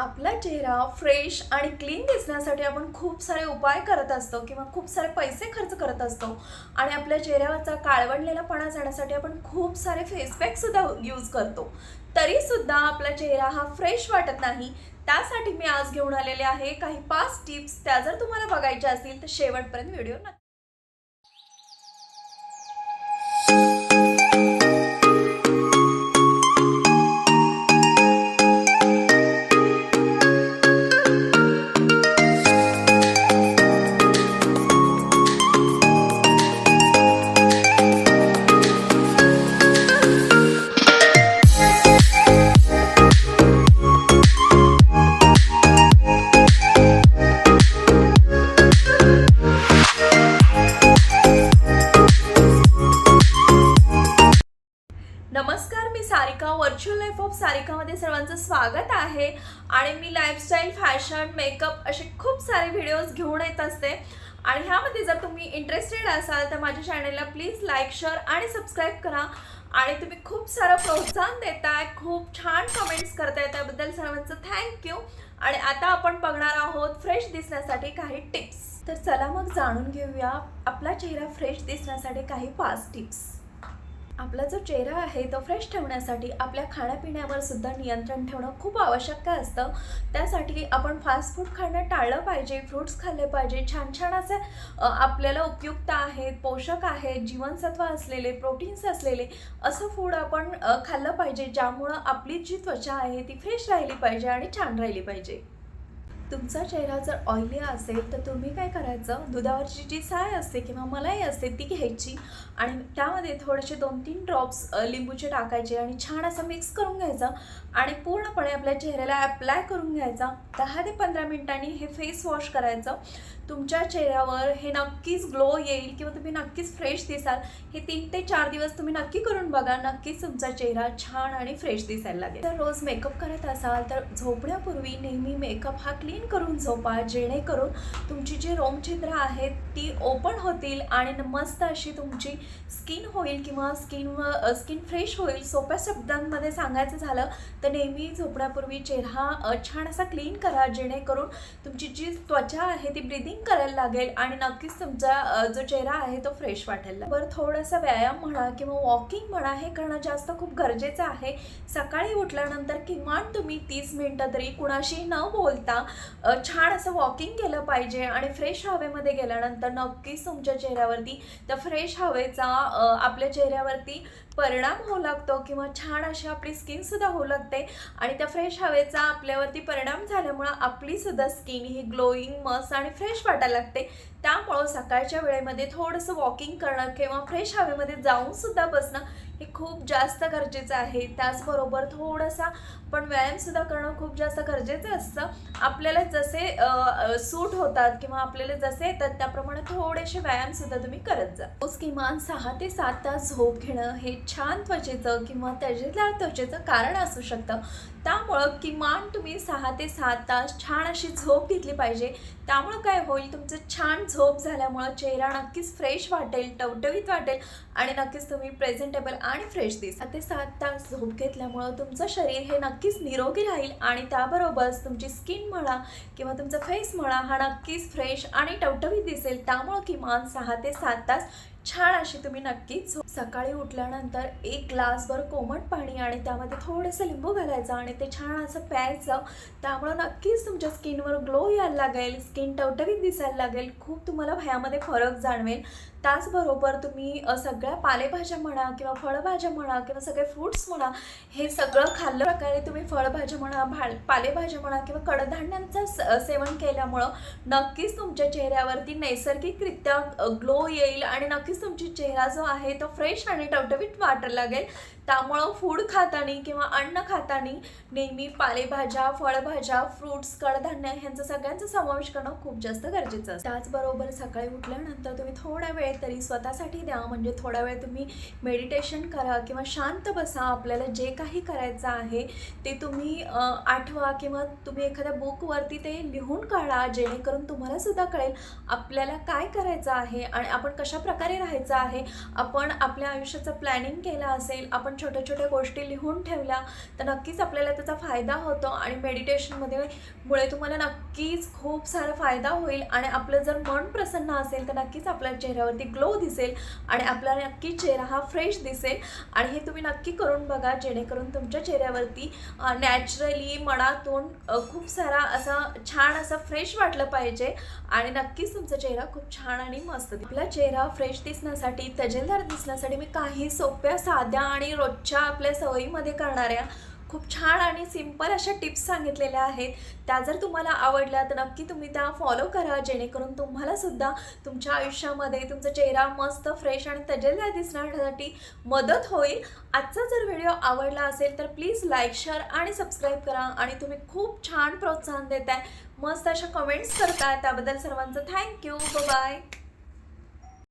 आपला चेहरा फ्रेश आणि क्लीन दिसण्यासाठी आपण खूप सारे उपाय करत असतो किंवा खूप सारे पैसे खर्च करत असतो. आणि आपल्या चेहऱ्यावरचा काळवंडलेलापणा जाण्यासाठी आपण खूप सारे फेसपॅकसुद्धा सुद्धा यूज करतो. तरी सुद्धा आपला चेहरा हा फ्रेश वाटत नाही. त्यासाठी मी आज घेऊन आलेले आहे काही पाच टिप्स त्या जर तुम्हाला बघायच्या असतील तर शेवटपर्यंत व्हिडिओ नक्की नमस्कार मी सारिका व्हर्च्युअल लाईफ ऑफ सारिकामध्ये सर्वांचं स्वागत आहे. आणि मी लाईफस्टाईल फॅशन मेकअप असे खूप सारे व्हिडिओज घेऊन येत असते. आणि ह्यामध्ये जर तुम्ही इंटरेस्टेड असाल तर माझ्या चॅनलला प्लीज लाईक शेअर आणि सबस्क्राईब करा. आणि तुम्ही खूप सारं प्रोत्साहन देताय खूप छान कमेंट्स करताय त्याबद्दल सर्वांचं थँक्यू आणि आता आपण बघणार आहोत फ्रेश दिसण्यासाठी काही टिप्स तर चला मग जाणून घेऊया आपला चेहरा फ्रेश दिसण्यासाठी काही पाच टिप्स आपला जो चेहरा आहे तो फ्रेश ठेवण्यासाठी आपल्या खाण्यापिण्यावर सुद्धा नियंत्रण ठेवणं खूप आवश्यक असतं. त्यासाठी आपण फास्ट फूड खाणं टाळलं पाहिजे फ्रूट्स खाल्ले पाहिजे. छान छान असे आपल्याला उपयुक्त आहेत पोषक आहेत जीवनसत्व असलेले प्रोटीन्स असलेले असं फूड आपण खाल्लं पाहिजे ज्यामुळं आपली जी त्वचा आहे ती फ्रेश राहिली पाहिजे आणि छान राहिली पाहिजे. तुमचा चेहरा जर ऑइली असेल तर तुम्ही काय करायचं? दुधावरची जी साय असते किंवा मलाई असते ती घ्यायची आणि त्यामध्ये थोडेसे दोन तीन ड्रॉप्स लिंबूचे टाकायचे आणि छान असं मिक्स करून घ्यायचं आणि पूर्णपणे आपल्या चेहऱ्याला अप्लाय करून घ्यायचा. दहा ते पंधरा मिनिटांनी हे फेस वॉश करायचं. तुमच्या चेहऱ्यावर हे नक्कीच ग्लो येईल किंवा तुम्ही नक्कीच फ्रेश दिसाल. हे तीन ते चार दिवस तुम्ही नक्की करून बघा. नक्कीच तुमचा चेहरा छान आणि फ्रेश दिसायला लागेल. तर रोज मेकअप करत असाल तर झोपण्यापूर्वी नेहमी मेकअप हा क्लीन करून झोपा जेणेकरून तुमची जी रोमछिद्र आहेत ती ओपन होतील आणि मस्त अशी तुमची स्किन होईल किंवा स्किन स्किन फ्रेश होईल. सोप्या शब्दांमध्ये सांगायचं झालं तर नेहमी झोपण्यापूर्वी चेहरा छान असा क्लीन करा जेणेकरून तुमची जी त्वचा आहे ती ब्रिदिंग करायला लागेल आणि नक्कीच तुमचा जो चेहरा आहे तो फ्रेश वाटेल. बरं थोडासा व्यायाम म्हणा किंवा वॉकिंग म्हणा हे करणं जास्त खूप गरजेचं आहे. सकाळी उठल्यानंतर किमान तुम्ही तीस मिनटं तरी कुणाशी न बोलता छान असं वॉकिंग केलं पाहिजे आणि फ्रेश हवेमध्ये गेल्यानंतर नक्कीच तुमच्या चेहऱ्यावरती त्या फ्रेश हवेचा आपल्या चेहऱ्यावरती परिणाम होऊ लागतो किंवा छान अशी आपली स्किनसुद्धा होऊ लागते. आणि त्या फ्रेश हवेचा आपल्यावरती परिणाम झाल्यामुळं आपलीसुद्धा स्किन ही ग्लोईंग मस्त आणि फ्रेश वाटायला लागते. त्यामुळं सकाळच्या वेळेमध्ये थोडंसं वॉकिंग करणं किंवा फ्रेश हवेमध्ये जाऊनसुद्धा बसणं हे खूप जास्त गरजेचं आहे. त्याचबरोबर थोडासा पण व्यायामसुद्धा करणं खूप जास्त गरजेचं असतं. आपल्याला जसे सूट होतात किंवा आपल्याला जसे येतात त्याप्रमाणे थोडेसे व्यायामसुद्धा तुम्ही करत जा. किमान सहा ते सात तास झोप घेणं हे छान त्वचेचं किंवा त्याच्या त्वचेचं कारण असू शकतं. त्यामुळं किमान तुम्ही सहा ते सात तास छान अशी झोप घेतली पाहिजे. त्यामुळं काय होईल तुमचं छान झोप झाल्यामुळं चेहरा नक्कीच फ्रेश वाटेल टवटवीत वाटेल आणि नक्कीच तुम्ही प्रेझेंटेबल आणि फ्रेश दिसा ते सात तास झोप घेतल्यामुळं तुमचं शरीर हे नक्कीच निरोगी राहील आणि त्याबरोबरच तुमची स्किन म्हणा किंवा तुमचा फेस म्हणा हा नक्कीच फ्रेश आणि टवटवीत दिसेल. त्यामुळं किमान सहा ते सात तास छान अशी तुम्ही नक्कीच झोप. सकाळी उठल्यानंतर एक ग्लासभर कोमट पाणी आणि त्यामध्ये थोडंसं लिंबू घालायचं आणि ते छान असं प्यायचं. त्यामुळं नक्कीच तुमच्या स्किनवर ग्लो यायला लागेल स्किन टवटवीत दिसायला लागेल खूप तुम्हाला ह्यामध्ये फरक जाणवेल. त्याचबरोबर तुम्ही सगळ्या पालेभाज्या म्हणा किंवा फळभाज्या म्हणा किंवा सगळे फ्रूट्स म्हणा हे सगळं खाल्लं प्रकारे तुम्ही फळभाज्या म्हणा भाल पालेभाज्या म्हणा किंवा कडधान्यांचं स- सेवन केल्यामुळं नक्कीच तुमच्या चेहऱ्यावरती नैसर्गिकरित्या ग्लो येईल आणि नक्कीच तुमची चेहरा जो आहे तो फ्रेश आणि टवटवीत वाटायला लागेल. त्यामुळं फूड खाताना किंवा अन्न खाताना नेहमी पालेभाज्या फळभाज्या फ्रूट्स कडधान्य ह्यांचा सगळ्यांचा समावेश करणं खूप जास्त गरजेचं असतं. त्याचबरोबर सकाळी उठल्यानंतर तुम्ही थोडा वेळ तरी स्वतःसाठी द्या. म्हणजे थोडा वेळ तुम्ही मेडिटेशन करा किंवा शांत बसा. आपल्याला जे काही करायचं आहे ते तुम्ही आठवा किंवा तुम्ही एखाद्या बुकवरती ते लिहून काढा. जेणेकरून तुम्हाला सुद्धा कळेल आपल्याला काय करायचं आहे आणि आपण कशा प्रकारे राहायचं आहे. आपण आपल्या आयुष्याचं प्लॅनिंग केलं असेल आपण छोट्या छोट्या गोष्टी लिहून ठेवल्या तर नक्कीच आपल्याला त्याचा फायदा होतो आणि मेडिटेशनमध्ये मुळे तुम्हाला नक्कीच खूप सारा फायदा होईल. आणि आपलं जर मन प्रसन्न असेल तर नक्कीच आपल्या चेहऱ्यावरती ग्लो दिसेल आणि आपला नक्की चेहरा हा फ्रेश दिसेल. आणि हे तुम्ही नक्की करून बघा जेणेकरून तुमच्या चेहऱ्यावरती नॅचरली मनातून खूप सारा असा छान असं फ्रेश वाटलं पाहिजे. आणि नक्कीच तुमचा चेहरा खूप छान आणि मस्त आपला चेहरा फ्रेश दिसण्यासाठी तजेलदार दिसण्यासाठी मी काही सोप्या साध्या आणि रोजच्या आपल्या सवयीमध्ये करणाऱ्या खूप छान आणि सिंपल अशा टिप्स सांगितलेल्या आहेत. त्या जर तुम्हाला आवडल्या तर नक्की तुम्ही त्या फॉलो करा. जेणेकरून तुम्हालासुद्धा तुमच्या आयुष्यामध्ये तुमचा चेहरा मस्त फ्रेश आणि तजेलदार दिसण्यासाठी मदत होईल. आजचा जर व्हिडिओ आवडला असेल तर प्लीज लाईक शेअर आणि सबस्क्राईब करा आणि तुम्ही खूप छान प्रोत्साहन देत आहे मस्त अशा कमेंट्स करताय. त्याबद्दल सर्वांचं थँक्यू. बाय.